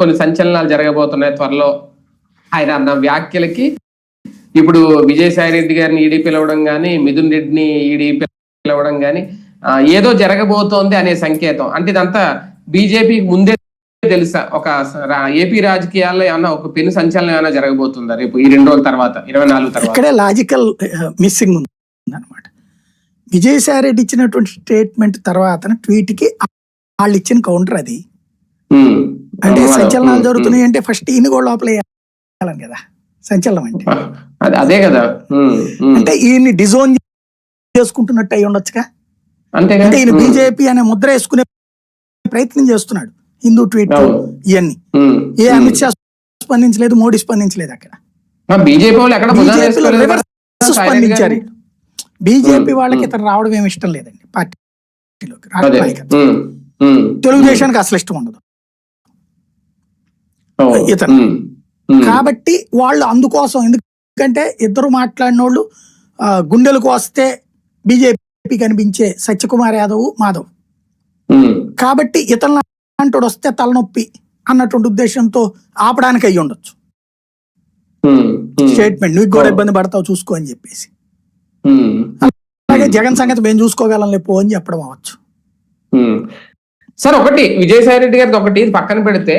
కొన్ని సంచలనాలు జరగబోతున్నాయి త్వరలో. ఆయన అన్న వ్యాఖ్యలకి ఇప్పుడు విజయసాయి రెడ్డి గారిని ఈడీ పిలవడం కానీ మిథున్ రెడ్డిని ఈడీ పిలవడం కానీ ఏదో జరగబోతోంది అనే సంకేతం. అంటే ఇదంతా బీజేపీకి ముందే తెలుసా? ఒక ఏపీ రాజకీయాల్లో ఏమన్నా ఒక పెను సంచలనం ఏమైనా జరగబోతుందా రేపు? ఈ రెండు రోజుల తర్వాత ఇరవై నాలుగు తర్వాత. ఇక్కడే లాజికల్ మిస్సింగ్ ఉంది అనమాట విజయసాయి రెడ్డి ఇచ్చినటువంటి స్టేట్మెంట్ తర్వాత ట్వీట్కి వాళ్ళు ఇచ్చిన కౌంటర్ అది. అంటే. సంచలనాలు. జరుగుతున్నాయి అంటే ఫస్ట్ ఈయన కూడా లోపల వేయాలని కదా సంచలనం అంటే అదే- కదా. అంటే ఈయన్ని డిజోన్ చేసుకుంటున్నట్టు అయి ఉండొచ్చుగా అంటే ఈయన. బీజేపీ అనే ముద్ర వేసుకునే ప్రయత్నం చేస్తున్నాడు హిందూ ట్వీట్. ఇవన్నీ. ఏ. అమిత్ షా స్పందించలేదు మోడీ స్పందించలేదు అక్కడ బీజేపీ వాళ్ళు ఎక్కడ స్పందించారు? బీజేపీ వాళ్ళకి. ఇతను రావడం ఏమి ఇష్టం లేదండి పార్టీలోకి. తెలుగుదేశానికి అసలు ఇష్టం ఉండదు. ఇతను. కాబట్టి వాళ్ళు అందుకోసం ఎందుకంటే ఇద్దరు మాట్లాడిన వాళ్ళు గుండెలకు వస్తే బీజేపీ కనిపించే సత్యకుమార్ యాదవ్ మాధవ్. కాబట్టి ఇతరుల అంటోడు వస్తే తలనొప్పి అన్నటువంటి ఉద్దేశంతో ఆపడానికి అయ్యి ఉండొచ్చు. స్టేట్మెంట్ నువ్వు కూడా. ఇబ్బంది పడతావు చూసుకో అని చెప్పేసి. అలాగే జగన్ సంగతి మేము చూసుకోగలం లేపో అని చెప్పడం అవ్వచ్చు. సార్ ఒకటి విజయసాయి రెడ్డి గారికి ఒకటి ఇది పక్కన పెడితే